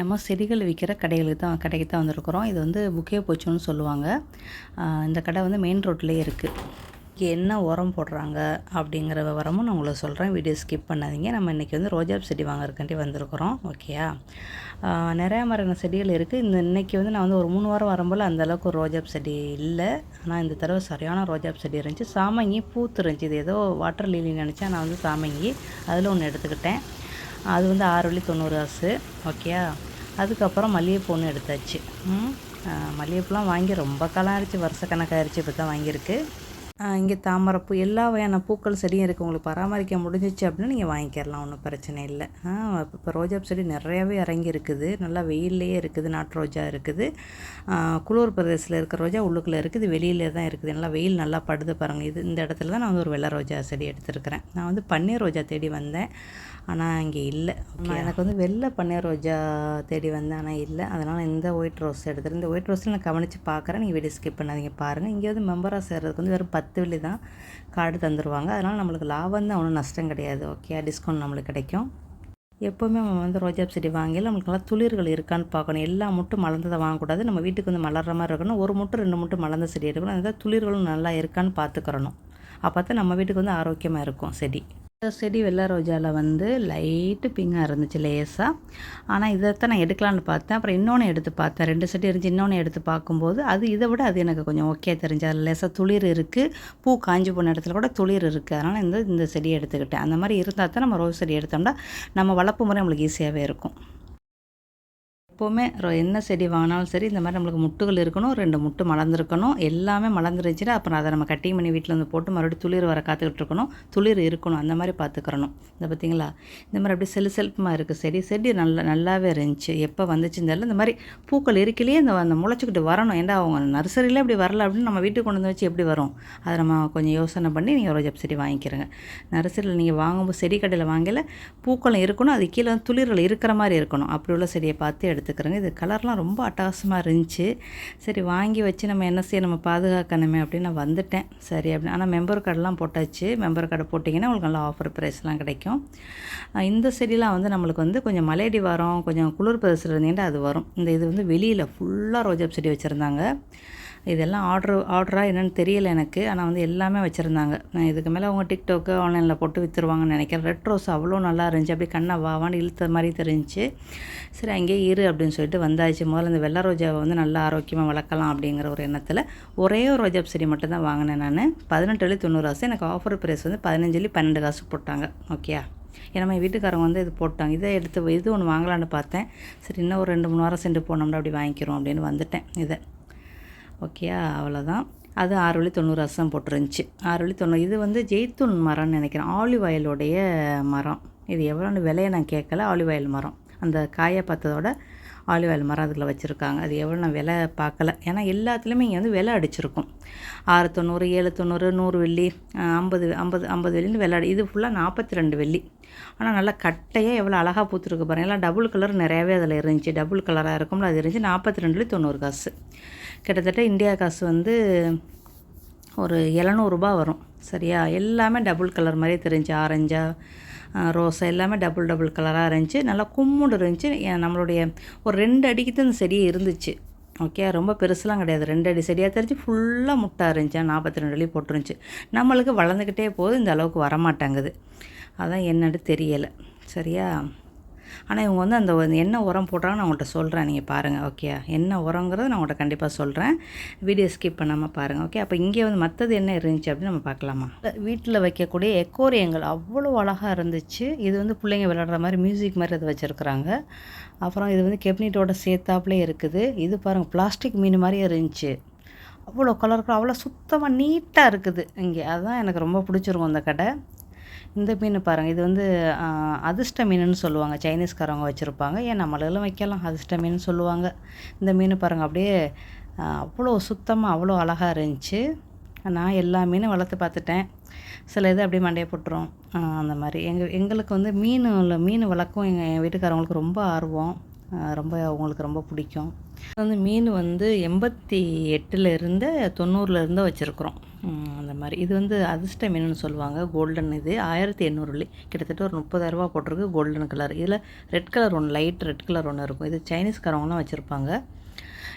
நம்ம செடிகள் விற்கிற கடைகளுக்கு தான் கடைக்கு தான் வந்திருக்கிறோம். இது வந்து புக்கே போச்சுன்னு சொல்லுவாங்க. இந்த கடை வந்து மெயின் ரோட்லேயே இருக்குது என்ன உரம் போடுறாங்க அப்படிங்கிற விவரமும் நான் உங்களுக்கு சொல்கிறேன் வீடியோ ஸ்கிப் பண்ணாதீங்க. நம்ம இன்றைக்கி வந்து ரோஜா செடி வாங்குறதுக்காண்டி வந்திருக்கிறோம். ஓகேயா நிறையா மரங்கள் செடிகள் இருக்குது இந்த இன்றைக்கி வந்து நான் வந்து ஒரு மூணு வாரம் வரும்போல் அந்தளவுக்கு ஒரு ரோஜா செடி இல்லை. ஆனால் இந்த தடவை சரியான ரோஜாப் செடி இருந்துச்சு. சாமங்கி பூத்து இருந்துச்சு. இது ஏதோ வாட்டர் லீலி நினச்சா நான் வந்து சாமங்கி. அதில் ஒன்று எடுத்துக்கிட்டேன். அது வந்து ஆறு வழி தொண்ணூறு காசு. ஓகேயா அதுக்கப்புறம் மல்லிகைப்பூ ஒன்று எடுத்தாச்சு. மல்லிகைப்பூலாம் வாங்கி ரொம்ப காலம் ஆயிடுச்சு. வருஷக்கணக்காயிருச்சு இப்போ தான் வாங்கியிருக்கு. இங்கே தாமரைப்பூ எல்லா வகையான பூக்கள் செடியும் இருக்குது உங்களுக்கு பராமரிக்க முடிஞ்சிச்சு அப்படின்னா நீங்கள் வாங்கிக்கிறலாம் ஒன்றும் பிரச்சனை இல்லை. இப்போ ரோஜா செடி நிறையாவே இறங்கி இருக்குது. நல்லா வெயில்லையே இருக்குது நாட்டு ரோஜா இருக்குது. குளிர் பிரதேசத்தில் இருக்கிற ரோஜா உள்ளுக்குள்ளே இருக்குது வெளியிலே தான் இருக்குது. நல்லா வெயில் நல்லா படுது பாருங்கள் இது இந்த இடத்துல தான் நான் வந்து ஒரு வெள்ளை ரோஜா செடி எடுத்திருக்கிறேன். நான் வந்து பன்னீர் ரோஜா தேடி வந்தேன் ஆனால் இங்கே இல்லை. எனக்கு வந்து வெள்ளை பன்னீர் ரோஜா தேடி வந்தேன் ஆனால் இல்லை. அதனால் இந்த ஒயிட் ரோஸ் எடுத்துகிட்டு இந்த ஒயிட் ரோஸில் நான் கவனித்து பார்க்குறேன் நீங்கள் வீடியோ ஸ்கிப் பண்ணாதீங்க பாருங்கள் இங்கே வந்து மெம்பராக சேர்றதுக்கு வந்து வெறும் பத்து வெள்ளி தான் கார்டு தந்துடுவாங்க அதனால் நம்மளுக்கு லாபம் தான் ஒன்றும் நஷ்டம் கிடையாது. ஓகே டிஸ்கவுண்ட் நம்மளுக்கு கிடைக்கும். எப்போவுமே நம்ம வந்து ரோஜா செடி வாங்கியில் நம்மளுக்கு நல்லா துளிர்கள் இருக்கான்னு பார்க்கணும். எல்லா முட்டும் மலர்ந்ததை வாங்கக்கூடாது. நம்ம வீட்டுக்கு வந்து மலர்ற மாதிரி இருக்கணும். ஒரு முட்டை ரெண்டு முட்டை மலர்ந்த செடி எடுக்கணும். அந்த துளிர்களும் நல்லா இருக்கான்னு பார்த்துக்கிறணும். அப்போ தான் நம்ம வீட்டுக்கு வந்து ஆரோக்கியமாக இருக்கும் செடி. செடி வெள்ளை ரோஜாவில் வந்து லைட்டு பிங்காக இருந்துச்சு லேசாக ஆனால் இதைத்தான் நான் எடுக்கலான்னு பார்த்தேன். அப்புறம் இன்னொன்று எடுத்து பார்த்தேன். ரெண்டு செடி இருந்துச்சு இன்னொன்று எடுத்து பார்க்கும்போது அது இதை விட அது எனக்கு கொஞ்சம் ஓகே தெரிஞ்சு அதில் லேசாக துளிர் இருக்குது பூ காஞ்சி போன இடத்துல கூட துளிர் இருக்குது அதனால் இந்த இந்த செடியை எடுத்துக்கிட்டேன். அந்த மாதிரி இருந்தால் தான் நம்ம ரோஸ் செடி எடுத்தோம்னா நம்ம வளர்ப்பு முறை நம்மளுக்கு ஈஸியாகவே இருக்கும். எப்போவுமே என்ன செடி வாங்கினாலும் சரி இந்த மாதிரி நம்மளுக்கு முட்டுகள் இருக்கணும் ரெண்டு முட்டு மலர்ந்துருக்கணும் எல்லாமே மலர்ந்துருச்சுன்னா அப்புறம் அதை நம்ம கட்டிங் பண்ணி வீட்டில் வந்து போட்டு மறுபடியும் துளிர் வர காத்துக்கிட்டு இருக்கணும் துளிர் இருக்கணும் அந்த மாதிரி பார்த்துக்கிறணும். இந்த பார்த்தீங்களா இந்த மாதிரி அப்படியே செல் செல்ஃபமாக இருக்குது செடி. செடி நல்லா நல்லாவே இருந்துச்சு. எப்போ வந்துச்சுன்னு தெரியல. இந்த மாதிரி பூக்கள் இருக்கிலேயே இந்த அந்த முளைச்சிக்கிட்டு வரணும். ஏன்டா அவங்க நர்சரியில் இப்படி வரல அப்படின்னு நம்ம வீட்டுக்கு கொண்டு வந்து வச்சு எப்படி வரும்? அதை நம்ம கொஞ்சம் யோசனை பண்ணி நீங்கள் ரோஜா செடி வாங்கிக்கிறங்க. நர்சரியில் நீங்கள் வாங்கும்போது செடி கடையில் வாங்கல பூக்களும் இருக்கணும் அது கீழே வந்து துளிர்கள் இருக்கிற மாதிரி இருக்கணும். அப்படி உள்ள செடியை பார்த்து எடுத்து எடுத்துக்கிறேங்க. இது கலர்லாம் ரொம்ப அட்டகாசமாக இருந்துச்சு. சரி வாங்கி வச்சு நம்ம என்ன செய்ய நம்ம பாதுகாக்கணுமே அப்படின்னு நான் வந்துட்டேன். சரி அப்படின்னு. ஆனால் மெம்பர் கார்டெலாம் போட்டாச்சு. மெம்பர் கார்டு போட்டிங்கன்னா உங்களுக்கு நல்லா ஆஃபர் ப்ரைஸ்லாம் கிடைக்கும். இந்த செடிலாம் வந்து நம்மளுக்கு வந்து கொஞ்சம் மலையடி வரும் கொஞ்சம் குளிர் பிரதேசத்தில் இருந்தீங்கன்னா அது வரும். இந்த இது வந்து வெளியில் ஃபுல்லாக ரோஜா செடி வச்சுருந்தாங்க. இதெல்லாம் ஆர்டர் ஆர்டராக என்னென்னு தெரியல எனக்கு. ஆனால் வந்து எல்லாமே வச்சுருந்தாங்க. நான் இதுக்கு மேலே அவங்க டிக்டாக்கு ஆன்லைனில் போட்டு விற்றுருவாங்கன்னு நினைக்கிறேன். ரெட் ரோஸ் அவ்வளோ நல்லா இருந்துச்சு. அப்படியே கண்ணை வாவான்னு இழுத்த மாதிரி தெரிஞ்சு சரி அங்கேயே இரு அப்படின்னு சொல்லிட்டு வந்தாச்சு. முதல்ல இந்த வெள்ளை ரோஜாவை வந்து நல்லா ஆரோக்கியமாக வளர்க்கலாம் அப்படிங்கிற ஒரு எண்ணத்தில் ஒரே ஒரு ரோஜா செடி மட்டும் தான் வாங்கினேன் நான். பதினெட்டு வழி தொண்ணூறு காசு. எனக்கு ஆஃபர் ப்ரைஸ் வந்து பதினஞ்சு வழி பன்னெண்டு காசு போட்டாங்க. ஓகேயா ஏன்னா வீட்டுக்காரங்க வந்து இது போட்டாங்க. இதை எடுத்து இது ஒன்று வாங்கலான்னு பார்த்தேன். சரி இன்னும் ஒரு ரெண்டு மூணு வாரம் சென்று போனோம்னா அப்படி வாங்கிக்கிறோம் அப்படின்னு வந்துட்டேன் இதை. ஓகேயா அவ்வளோதான் அது ஆறு வழி தொண்ணூறு ரசம் போட்டுருந்துச்சு. ஆறு வழி தொண்ணூறு இது வந்து ஜெய்த்தூன் மரம்னு நினைக்கிறேன். ஆலிவ் ஆயிலுடைய மரம். இது எவ்வளோன்னு விலையை நான் கேட்கல. ஆலிவ் ஆயில் மரம். அந்த காயை பார்த்ததோட ஆலிவ் ஆயில் மரம் அதில் வச்சுருக்காங்க. அது எவ்வளோ நான் விலை பார்க்கல. ஏன்னா எல்லாத்துலேயுமே இங்கே வந்து விலை அடிச்சிருக்கும். ஆறு தொண்ணூறு ஏழு தொண்ணூறு நூறு வெள்ளி ஐம்பது ஐம்பது ஐம்பது வெள்ளின்னு விலை இது ஃபுல்லாக நாற்பத்தி ரெண்டு வெள்ளி. ஆனால் நல்லா கட்டையாக எவ்வளோ அழகாக பூத்துருக்கு பாருங்கள் எல்லாம் டபுள் கலர் நிறையாவே அதில் இருந்துச்சு. டபுள் கலராக இருக்கும்ல அது இருந்துச்சு. நாற்பத்தி ரெண்டுலேயும் தொண்ணூறு காசு. கிட்டத்தட்ட இந்தியா காசு வந்து ஒரு எழுநூறுபா வரும். சரியா? எல்லாமே டபுள் கலர் மாதிரியே தெரிஞ்சு. ஆரஞ்சா ரோஸா எல்லாமே டபுள் டபுள் கலராக இருந்துச்சு. நல்லா கும்முண்டு இருந்துச்சு. நம்மளுடைய ஒரு ரெண்டு அடிக்கு தான் செடியே இருந்துச்சு. ஓகே ரொம்ப பெருசுலாம் கிடையாது. ரெண்டு அடி செடியாக தெரிஞ்சு ஃபுல்லாக முட்டாக இருந்துச்சு. நாற்பத்தி ரெண்டு அடி போட்டுருந்துச்சு. நம்மளுக்கு வளர்ந்துக்கிட்டே போது இந்த அளவுக்கு வரமாட்டேங்குது. அதான் என்னன்னு தெரியலை. சரியா? ஆனால் இவங்க வந்து அந்த என்ன உரம் போடுறாங்கன்னு நான் உங்கள்கிட்ட சொல்கிறேன் நீங்கள் பாருங்கள் ஓகே என்ன உரங்கிறது நான் உங்கள்கிட்ட கண்டிப்பாக சொல்கிறேன் வீடியோ ஸ்கிப் பண்ணாமல் பாருங்கள் ஓகே அப்போ இங்கே வந்து மற்றது என்ன இருந்துச்சு அப்படின்னு நம்ம பார்க்கலாமா? வீட்டில் வைக்கக்கூடிய எக்கோரியங்கள் அவ்வளோ அழகாக இருந்துச்சு. இது வந்து பிள்ளைங்க விளையாடுற மாதிரி மியூசிக் மாதிரி அதை வச்சுருக்குறாங்க. அப்புறம் இது வந்து கெப்னிட்டோட சேர்த்தாப்புலே இருக்குது. இது பாருங்கள் பிளாஸ்டிக் மீன் மாதிரியே இருந்துச்சு. அவ்வளோ கலர் அவ்வளோ சுத்தமாக நீட்டாக இருக்குது இங்கே. அதுதான் எனக்கு ரொம்ப பிடிச்சிருக்கும் அந்த கடை. இந்த மீன் பாருங்கள் இது வந்து அதிர்ஷ்ட மீனுன்னு சொல்லுவாங்க. சைனீஸ்காரவங்க வச்சுருப்பாங்க. ஏன் நம்மளும் வைக்கலாம்? அதிர்ஷ்ட மீன் சொல்லுவாங்க. இந்த மீன் பாருங்கள் அப்படியே அவ்வளோ சுத்தமாக அவ்வளோ அழகாக இருந்துச்சு. நான் எல்லா மீனும் வளர்த்து பார்த்துட்டேன். சில இது அப்படியே மண்டையை போட்டுரும். அந்த மாதிரி. எங்கள் எங்களுக்கு வந்து மீன் உள்ள மீன் வளர்க்கும் எங்கள் என் வீட்டுக்காரவங்களுக்கு ரொம்ப ஆர்வம். ரொம்ப அவங்களுக்கு ரொம்ப பிடிக்கும். வந்து மீன் வந்து எண்பத்தி எட்டுலேருந்து தொண்ணூறுலேருந்து வச்சுருக்குறோம். அந்த மாதிரி. இது வந்து அதிர்ஷ்ட மீனுன்னு சொல்லுவாங்க. கோல்டன் இது. ஆயிரத்தி எண்ணூறுலி கிட்டத்தட்ட ஒரு முப்பதாயிரரூபா போட்டிருக்கு கோல்டன் கலர் இதில் ரெட் கலர் ஒன்று லைட் ரெட் கலர் ஒன்று இருக்கும். இது சைனீஸ்காரவங்களாம் வச்சுருப்பாங்க.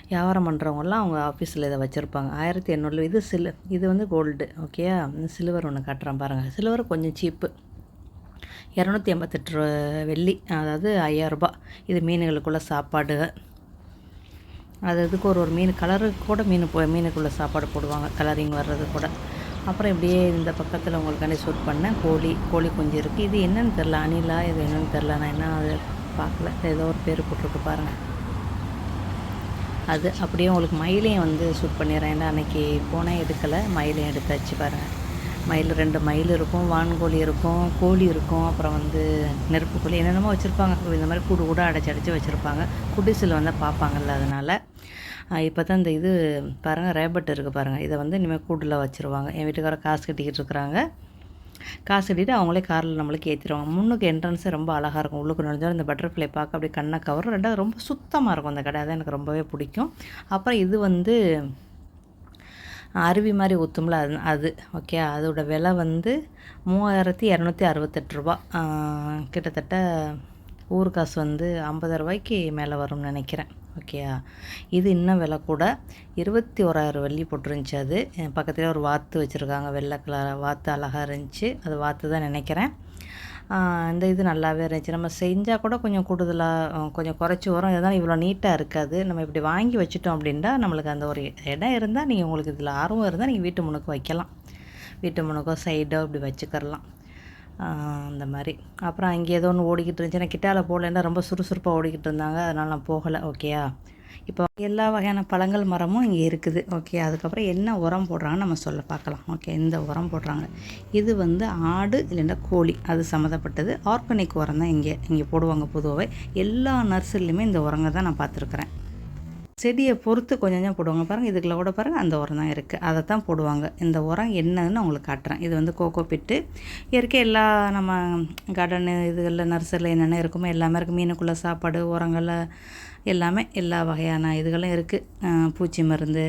வியாபாரம் பண்ணுறவங்கலாம் அவங்க ஆஃபீஸில் இதை வச்சுருப்பாங்க. ஆயிரத்தி எண்ணூறுல இது சில் இது வந்து கோல்டு ஓகேயா சில்வர் ஒன்று காட்டுறேன் பாருங்கள் சில்வர் கொஞ்சம் சீப்பு இரநூத்தி எண்பத்தெட்டு ரூபா வெள்ளி அதாவது ஐயாயிரரூபா இது மீன்களுக்குள்ள சாப்பாடு. அது இதுக்கு ஒரு ஒரு மீன் கலருக்கு கூட மீன் போ மீனுக்குள்ளே சாப்பாடு போடுவாங்க கலரிங் வர்றது கூட. அப்புறம் இப்படியே இந்த பக்கத்தில் உங்களுக்காண்டி ஷூட் பண்ணேன். கோழி கோழி குஞ்சு இருக்குது இது என்னென்னு தெரில அணிலா இது என்னென்னு தெரில நான் என்ன அது பார்க்கல. ஏதோ ஒரு பேர் போட்டிருக்கு பாருங்கள் அது அப்படியே உங்களுக்கு மயிலையும் வந்து ஷூட் பண்ணிடுறேன். ஏன்னா அன்றைக்கி போனேன் எடுக்கலை. மயிலையும் எடுத்தாச்சு பாருங்கள் மயில் ரெண்டு மயில் இருக்கும் வான்கோழி இருக்கும் கோழி இருக்கும் அப்புறம் வந்து நெருப்பு கோழி என்னென்னமோ வச்சுருப்பாங்க. இந்த மாதிரி கூடு கூட அடைச்சி அடைச்சி வச்சுருப்பாங்க. குடிசில் வந்தால் பார்ப்பாங்கல்ல அதனால். இப்போ தான் இந்த இது பாருங்கள் ரேபட் இருக்குது பாருங்கள் இதை வந்து இனிமேல் கூட்டில் வச்சுருவாங்க. என் வீட்டுக்கார காசு கட்டிக்கிட்டு இருக்கிறாங்க. காசு கட்டிட்டு அவங்களே காரில் நம்மளுக்கு ஏற்றிடுவாங்க முன்னுக்கு என்ட்ரன்ஸே ரொம்ப அழகாக இருக்கும். உள்ளுக்கு நுழைஞ்சாலும் இந்த பட்டர்ஃப்ளை பார்க்க அப்படியே கண்ணை கவரும். ரெண்டாவது ரொம்ப சுத்தமாக இருக்கும் அந்த கடை. தான் எனக்கு ரொம்பவே பிடிக்கும். அப்புறம் இது வந்து அருவி மாதிரி ஊற்றும்ல அது அது. ஓகே அதோட விலை வந்து மூவாயிரத்தி இரநூத்தி அறுபத்தெட்டு ரூபா. கிட்டத்தட்ட ஊர் காசு வந்து ஐம்பது ரூபாய்க்கு மேலே வரும்னு நினைக்கிறேன். ஓகேயா இது இன்னும் விலை கூட. இருபத்தி ஓராயிரம் வெள்ளி போட்டுருந்துச்சு அது. பக்கத்தில் ஒரு வாத்து வச்சுருக்காங்க. வெள்ளை கலர் வாத்து அழகாக இருந்துச்சு. அது வாத்து தான் நினைக்கிறேன். இந்த இது நல்லாவே இருந்துச்சு. நம்ம செஞ்சால் கூட கொஞ்சம் கூடுதலாக கொஞ்சம் குறைச்சி வரும். இதுதான் இவ்வளோ நீட்டாக இருக்காது. நம்ம இப்படி வாங்கி வச்சுட்டோம் அப்படின்னா நம்மளுக்கு அந்த ஒரு இடம் இருந்தால் நீங்கள் உங்களுக்கு இதில் ஆர்வம் இருந்தால் நீங்கள் வீட்டு முனுக்கு வைக்கலாம். வீட்டு முனுக்கோ சைடோ இப்படி வச்சுக்கிறலாம். அந்த மாதிரி. அப்புறம் அங்கே ஏதோ ஒன்று ஓடிக்கிட்டு இருந்துச்சு. நான் கிட்டால போகலன்னா ரொம்ப சுறுசுறுப்பாக ஓடிக்கிட்டு இருந்தாங்க. அதனால் நான் போகலை. ஓகேயா இப்போ எல்லா வகையான பழங்கள் மரமும் இங்கே இருக்குது. ஓகே அதுக்கப்புறம் என்ன உரம் போடுறாங்கன்னு நம்ம சொல்ல பார்க்கலாம். ஓகே இந்த உரம் போடுறாங்க. இது வந்து ஆடு இல்லைன்னா கோழி அது சம்மந்தப்பட்டது. ஆர்கானிக் உரம் தான் இங்கே இங்கே போடுவாங்க பொதுவாகவே. எல்லா நர்சரிலையுமே இந்த உரங்க தான் நான் பார்த்துருக்குறேன். செடியை பொறுத்து கொஞ்சம் கொஞ்சம் போடுவாங்க. பாருங்கள் இதுக்குள்ள கூட பாருங்கள் அந்த உரம் தான் இருக்குது அதை தான் போடுவாங்க. இந்த உரம் என்னன்னு உங்களுக்கு காட்டுறேன். இது வந்து கோகோ பிட்டு இயற்கை எல்லா நம்ம கார்டனு இதுகளில் நர்சரியில் என்னென்ன இருக்குமோ எல்லாமே இருக்குது மீனுக்குள்ளே சாப்பாடு உரங்களில் எல்லாமே எல்லா வகையான இதுகளும் இருக்குது பூச்சி மருந்து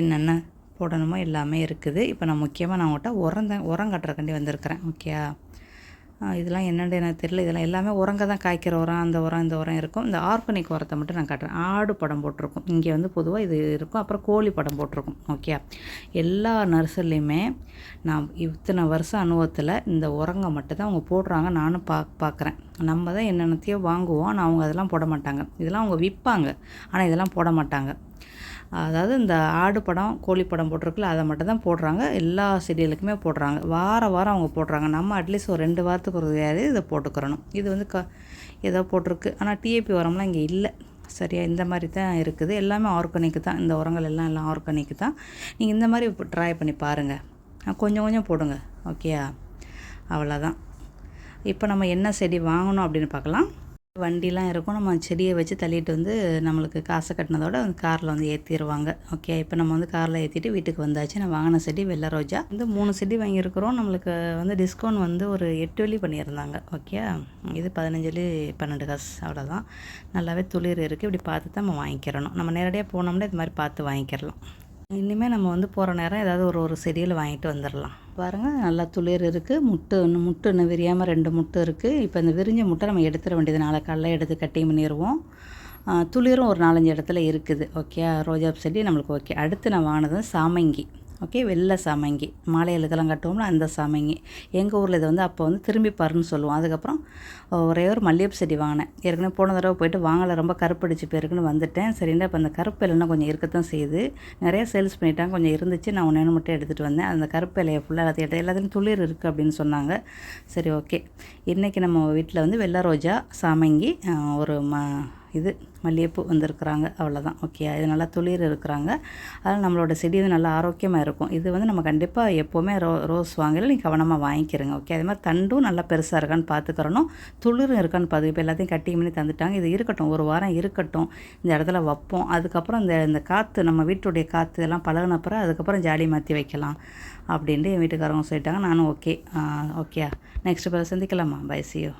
என்னென்ன போடணுமோ எல்லாமே இருக்குது. இப்போ நான் முக்கியமாக நான் உங்கள்கிட்ட உரம் தான் உரம் கட்டுறக்காண்டி வந்திருக்கிறேன். ஓகேயா? இதெல்லாம் என்னென்னு எனக்கு தெரியல. இதெல்லாம் எல்லாமே உரங்க தான் காய்க்கிற உரம் அந்த உரம் இந்த உரம் இருக்கும். இந்த ஆர்கானிக் உரத்தை மட்டும் நான் காட்டுறேன். ஆடு படம் போட்டிருக்கும். இங்கே வந்து பொதுவாக இது இருக்கும். அப்புறம் கோழி படம் போட்டிருக்கும். ஓகே எல்லா நர்சரிலையுமே நான் இத்தனை வருஷம் அனுபவத்தில் இந்த உரங்க மட்டும்தான் அவங்க போடுறாங்க. நானும் பா பார்க்குறேன் நம்ம தான் என்னென்னத்தையோ வாங்குவோம். ஆனால் அவங்க அதெல்லாம் போட மாட்டாங்க. இதெல்லாம் அவங்க விற்பாங்க. ஆனால் இதெல்லாம் போட மாட்டாங்க. அதாவது இந்த ஆடு படம் கோழி படம் போட்டிருக்குல்ல அதை மட்டும் தான் போடுறாங்க. எல்லா செடிகளுக்குமே போடுறாங்க. வார வாரம் அவங்க போடுறாங்க. நம்ம அட்லீஸ்ட் ஒரு ரெண்டு வாரத்துக்கு ஒரு வேறு இதை போட்டுக்கிறணும். இது வந்து க ஏதோ போட்டிருக்கு. ஆனால் டிஏபி உரம்லாம் இங்கே இல்லை. சரியா? இந்த மாதிரி தான் இருக்குது. எல்லாமே ஆர்கானிக் தான். இந்த உரங்கள் எல்லாம் எல்லாம் ஆர்கானிக் தான். நீங்கள் இந்த மாதிரி ட்ரை பண்ணி பாருங்கள் கொஞ்சம் கொஞ்சம் போடுங்க. ஓகேயா அவ்வளோதான் இப்போ நம்ம என்ன செடி வாங்கணும் அப்படின்னு பார்க்கலாம். வண்டிலாம் இருக்கும். நம்ம செடியை வச்சு தள்ளிட்டு வந்து நம்மளுக்கு காசை கட்டினதோட வந்து காரில் வந்து ஏற்றிடுவாங்க ஓகே இப்போ நம்ம வந்து காரில் ஏற்றிட்டு வீட்டுக்கு வந்தாச்சு. நான் வாங்கின செடி வெள்ளை ரோஜா. வந்து மூணு செடி வாங்கியிருக்கிறோம். நம்மளுக்கு வந்து டிஸ்கவுண்ட் வந்து ஒரு எட்டு வழி பண்ணியிருந்தாங்க. ஓகே இது பதினஞ்சு வழி பன்னெண்டு காசு. அவ்வளோதான் நல்லாவே துளிர் இருக்குது இப்படி பார்த்து தான் நம்ம வாங்கிக்கிறணும். நம்ம நேரடியாக போனோம்னா இது மாதிரி பார்த்து வாங்கிக்கிறலாம். இனிமேல் நம்ம வந்து போகிற நேரம் ஏதாவது ஒரு ஒரு செடியில் வாங்கிட்டு வந்துடலாம் பாருங்கள் நல்லா துளிர் இருக்குது முட்டை ஒன்று முட்டு ஒன்று விரியாமல் ரெண்டு முட்டு இருக்குது இப்போ இந்த விரிஞ்ச முட்டை நம்ம எடுத்துட வேண்டியது நாளை காலைல எடுத்து கட்டிங் பண்ணிடுவோம் துளிரும் ஒரு நாலஞ்சு இடத்துல இருக்குது. ஓகே ரோஜா செடி நம்மளுக்கு ஓகே. அடுத்து நான் வாங்கினது சாமங்கி. ஓகே வெள்ளை சாமங்கி. மாலை எழுதலாம் கட்டுவோம்ல அந்த சாமங்கி. எங்கள் ஊரில் இதை வந்து அப்போ வந்து திரும்பி பாருன்னு சொல்லுவோம். அதுக்கப்புறம் ஒரே ஒரு மல்லிகைப்பூ செடி வாங்கினேன். ஏற்கனவே போன தடவை போயிட்டு வாங்கலை ரொம்ப கருப்படிச்சு போயிருக்குன்னு வந்துட்டேன். சரின்னா இப்போ அந்த கருப்பு இலைனா கொஞ்சம் இருக்கத்தான் செய்யுது. நிறைய சேல்ஸ் பண்ணிட்டாங்க கொஞ்சம் இருந்துச்சு. நான் ஒன்று மட்டும் எடுத்துகிட்டு வந்தேன். அந்த கருப்பு இலையை ஃபுல்லாக எல்லாத்தையும் எடுத்து எல்லாத்துலையும் துளிர் இருக்குது அப்படின்னு சொன்னாங்க. சரி ஓகே. இன்றைக்கி நம்ம வீட்டில் வந்து வெள்ளை ரோஜா சாமங்கி ஒரு ம இது மல்லிகைப்பூ வந்திருக்கிறாங்க அவ்வளோதான் ஓகே இது நல்லா துளிர் இருக்கிறாங்க. அதனால் நம்மளோட செடி வந்து நல்லா ஆரோக்கியமாக இருக்கும். இது வந்து நம்ம கண்டிப்பாக எப்போவுமே ரோ ரோஸ் வாங்கல நீங்கள் கவனமாக வாங்கிக்கிறங்க ஓகே அதே மாதிரி தண்டும் நல்லா பெருசாக இருக்கான்னு பார்த்துக்கிறணும் துளிரும் இருக்கான்னு பார்த்து இப்போ எல்லாத்தையும் கட்டிங் பண்ணி தந்துட்டாங்க. இது இருக்கட்டும் ஒரு வாரம் இருக்கட்டும். இந்த இடத்துல வைப்போம். அதுக்கப்புறம் இந்த இந்த காற்று நம்ம வீட்டுடைய காற்று இதெல்லாம் பழகினப்புறம் அதுக்கப்புறம் ஜாலி மாற்றி வைக்கலாம் அப்படின்ட்டு என் வீட்டுக்காரவங்க சொல்லிட்டாங்க. நானும் ஓகே ஓகே நெக்ஸ்ட் பிறகு சந்திக்கலாமா? பை சியோ